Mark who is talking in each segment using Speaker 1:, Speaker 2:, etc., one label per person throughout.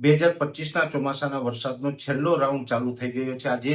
Speaker 1: બે હજાર પચીસના ચોમાસાના વરસાદનો છેલ્લો રાઉન્ડ ચાલુ થઈ ગયો છે. આજે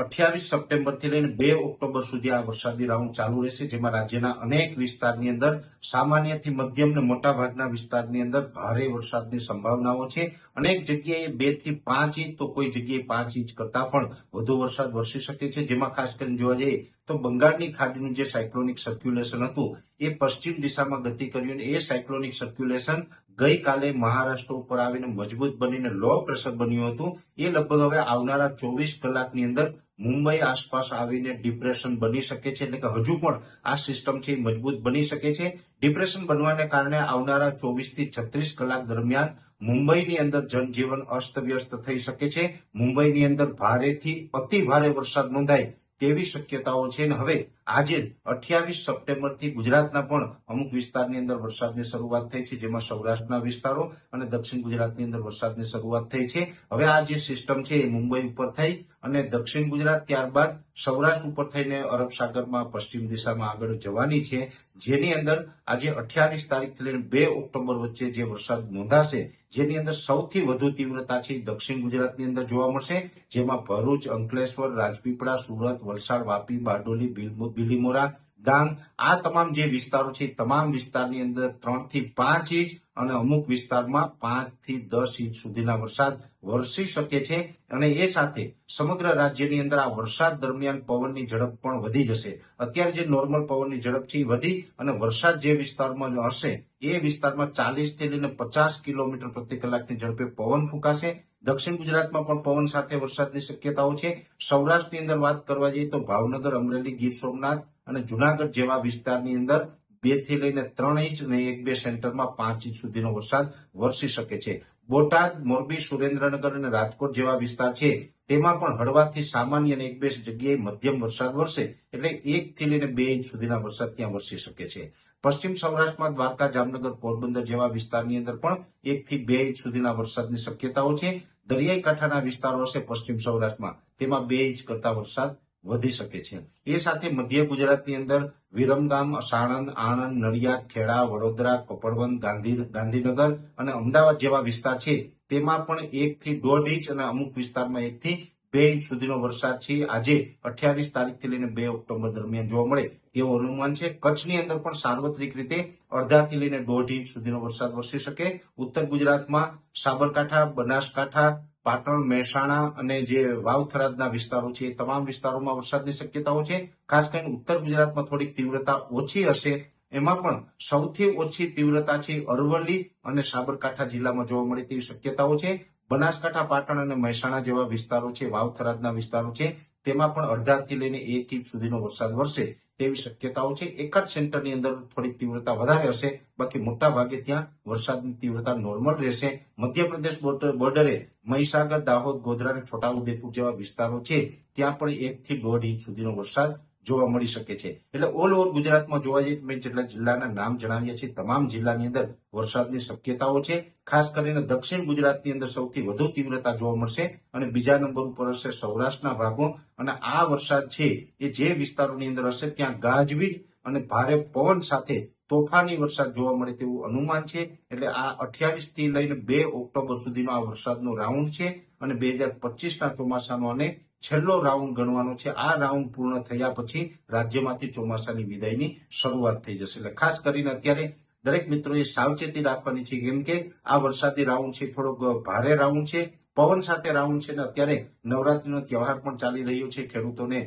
Speaker 1: અઠ્યાવીસ સપ્ટેમ્બરથી લઈને બે ઓક્ટોબર સુધી આ વરસાદી રાઉન્ડ ચાલુ રહેશે, જેમાં રાજ્યના અનેક વિસ્તારની અંદર, સામાન્યથી મધ્યમ ને મોટા ભાગના વિસ્તારની અંદર ભારે વરસાદની સંભાવનાઓ છે. અનેક જગ્યાએ બેથી પાંચ ઇંચ તો કોઈ જગ્યાએ પાંચ ઇંચ કરતા પણ વધુ વરસાદ વરસી શકે છે. જેમાં ખાસ કરીને જોવા જઈએ તો બંગાળની ખાડીનું જે સાયક્લોનિક સર્ક્યુલેશન હતું, એ પશ્ચિમ દિશામાં ગતિ કર્યું અને એ સાયક્લોનિક સર્ક્યુલેશન ગઈકાલે મહારાષ્ટ્ર ઉપર આવીને મજબૂત બનીને લો પ્રેશર બન્યું હતું. એ લગભગ હવે આવનારા ચોવીસ કલાકની અંદર મુંબઈ આસપાસ આવીને ડિપ્રેશન બની શકે છે, એટલે કે હજુ પણ આ સિસ્ટમ છે એ મજબૂત બની શકે છે. ડિપ્રેશન બનવાને કારણે આવનારા ચોવીસથી છત્રીસ કલાક દરમિયાન મુંબઈની અંદર જનજીવન અસ્તવ્યસ્ત થઈ શકે છે. મુંબઈની અંદર ભારેથી અતિ ભારે વરસાદ નોંધાય. તેવી શક્યતાઓ છે અને હવે આજે અઠ્યાવીસ સપ્ટેમ્બરથી ગુજરાતના પણ અમુક વિસ્તારની અંદર વરસાદની શરૂઆત થઈ છે, જેમાં સૌરાષ્ટ્રના વિસ્તારો અને દક્ષિણ ગુજરાતની અંદર વરસાદની શરૂઆત થઈ છે. હવે આ જે સિસ્ટમ છે એ મુંબઈ ઉપર થઈ અને દક્ષિણ ગુજરાત ત્યારબાદ સૌરાષ્ટ્ર ઉપર થઈને અરબ સાગરમાં પશ્ચિમ દિશામાં આગળ જવાની છે, જેની અંદર આજે અઠ્યાવીસ તારીખથી લઈને બે ઓક્ટોબર વચ્ચે જે વરસાદ નોંધાશે, જેની અંદર સૌથી વધુ તીવ્રતા છે દક્ષિણ ગુજરાતની અંદર જોવા મળશે, જેમાં ભરૂચ, અંકલેશ્વર, રાજપીપળા, સુરત, વલસાડ, વાપી, બારડોલી બિલ- બિલીમોરા ડાંગ આ તમામ જે વિસ્તારો છે તમામ વિસ્તારની અંદર ત્રણથી પાંચ ઇંચ અને અમુક વિસ્તારમાં પાંચથી દસ ઇંચ સુધીના વરસાદ વરસી શકે છે અને એ સાથે સમગ્ર રાજ્યની અંદર આ વરસાદ દરમિયાન પવનની ઝડપ પણ વધી જશે. અત્યારે જે નોર્મલ પવનની ઝડપ છે વધી અને વરસાદ જે વિસ્તારમાં હશે, એ વિસ્તારમાં ચાલીસથી લઈને પચાસ કિલોમીટર પ્રતિ કલાકની ઝડપે પવન ફૂંકાશે. દક્ષિણ ગુજરાતમાં પણ પવન સાથે વરસાદની શક્યતાઓ છે. સૌરાષ્ટ્રની અંદર વાત કરવા જઈએ તો ભાવનગર, અમરેલી, ગીર સોમનાથ અને જુનાગઢ જેવા વિસ્તારની અંદર બેથી લઈને ત્રણ ઇંચ અને એક બે સેન્ટરમાં પાંચ ઇંચ સુધીનો વરસાદ વરસી શકે છે. બોટાદ, મોરબી, સુરેન્દ્રનગર અને રાજકોટ જેવા વિસ્તાર છે, તેમાં પણ હળવાથી સામાન્ય અને એક બે જગ્યાએ મધ્યમ વરસાદ વરસે એટલે એક થી લઈને બે ઇંચ સુધીના વરસાદ ત્યાં વરસી શકે છે. પશ્ચિમ સૌરાષ્ટ્રમાં દ્વારકા, જામનગર, પોરબંદર જેવા વિસ્તારની અંદર પણ એક થી બે ઇંચ સુધીના વરસાદની શક્યતાઓ છે. દરિયાઈ કાંઠાના વિસ્તારો હશે પશ્ચિમ સૌરાષ્ટ્રમાં, તેમાં બે ઇંચ કરતા વરસાદ વધી શકે છે. એ સાથે મધ્ય ગુજરાતની અંદર વિરમગામ સાણંદ આણંદ, નડિયાદ, ખેડા, વડોદરા, કપડવંત, ગાંધી, ગાંધીનગર અને અમદાવાદ જેવા વિસ્તાર છે. તેમાં પણ એકથી દોઢ ઇંચ અને અમુક વિસ્તારમાં એક થી બે ઇંચ સુધીનો વરસાદ છે. આજે અઠ્યાવીસ તારીખથી લઈને બે ઓક્ટોબર દરમિયાન જોવા મળે તેવું અનુમાન છે. કચ્છની અંદર પણ સાર્વત્રિક રીતે અડધાથી લઈને દોઢ ઇંચ સુધીનો વરસાદ વરસી શકે. ઉત્તર ગુજરાતમાં સાબરકાંઠા, બનાસકાંઠા પાટણ, મહેસાણા અને જે વાવથરાદના વિસ્તારો છે, એ તમામ વિસ્તારોમાં વરસાદની શક્યતાઓ છે. ખાસ કરીને ઉત્તર ગુજરાતમાં થોડીક તીવ્રતા ઓછી હશે. એમાં પણ સૌથી ઓછી તીવ્રતા છે અરવલ્લી અને સાબરકાંઠા જિલ્લામાં જોવા મળે તેવી શક્યતાઓ છે. બનાસકાંઠા, પાટણ અને મહેસાણા જેવા વિસ્તારો છે વાવથરાદના વિસ્તારો છે, તેમાં પણ અડધાથી લઈને એક ઇંચ સુધીનો વરસાદ વરસે. તેવી શક્યતાઓ છે. એક જ સેન્ટરની અંદર થોડીક તીવ્રતા વધારે હશે. બાકી મોટા ભાગે ત્યાં વરસાદની તીવ્રતા નોર્મલ રહેશે. મધ્યપ્રદેશ બોર્ડર મહીસાગર, દાહોદ, ગોધરા અને છોટાઉદેપુર જેવા વિસ્તારો છે. ત્યાં પણ એક થી દોઢ ઇંચ સુધીનો વરસાદ જોવા મળી શકે છે. એટલે ઓલ ઓવર ગુજરાતમાં જોવા જઈએ મેં જેટલા જિલ્લાના નામ જણાવ્યા છે તમામ જિલ્લાની અંદર વરસાદની શક્યતાઓ છે. ખાસ કરીને દક્ષિણ ગુજરાતની અંદર સૌથી વધુ તીવ્રતા જોવા મળશે અને બીજા નંબર ઉપર હશે સૌરાષ્ટ્રના ભાગો. અને આ વરસાદ છે એ જે વિસ્તારોની અંદર હશે ત્યાં ગાજવીજ અને ભારે પવન સાથે તોફાની વરસાદ જોવા મળે તેવું અનુમાન છે. એટલે આ અઠ્યાવીસથી લઈને બે ઓક્ટોબર સુધીનો આ વરસાદનો રાઉન્ડ છે. અને બે હજાર પચીસના ચોમાસાનો અને છેલ્લો રાઉન્ડ ગણવાનો છે. આ રાઉન્ડ પૂર્ણ થયા પછી રાજ્યમાંથી ચોમાસાની વિદાયની શરૂઆત થઈ જશે. એટલે ખાસ કરીને અત્યારે દરેક મિત્રોએ સાવચેતી રાખવાની છે કેમ કે આ વરસાદી રાઉન્ડ છે, થોડોક ભારે રાઉન્ડ છે. પવન સાથે રાઉન્ડ છે ને અત્યારે નવરાત્રીનો તહેવાર પણ ચાલી રહ્યો છે. ખેડૂતોને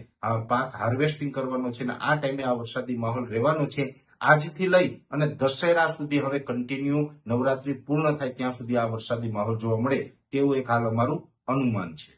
Speaker 1: પાક હાર્વેસ્ટિંગ કરવાનો છે ને આ ટાઈમે આ વરસાદી માહોલ રહેવાનો છે. આજથી લઈ અને દશેરા સુધી હવે કન્ટિન્યુ નવરાત્રી પૂર્ણ થાય ત્યાં સુધી આ વરસાદી માહોલ જોવા મળે તેવું એક હાલ અમારું અનુમાન છે.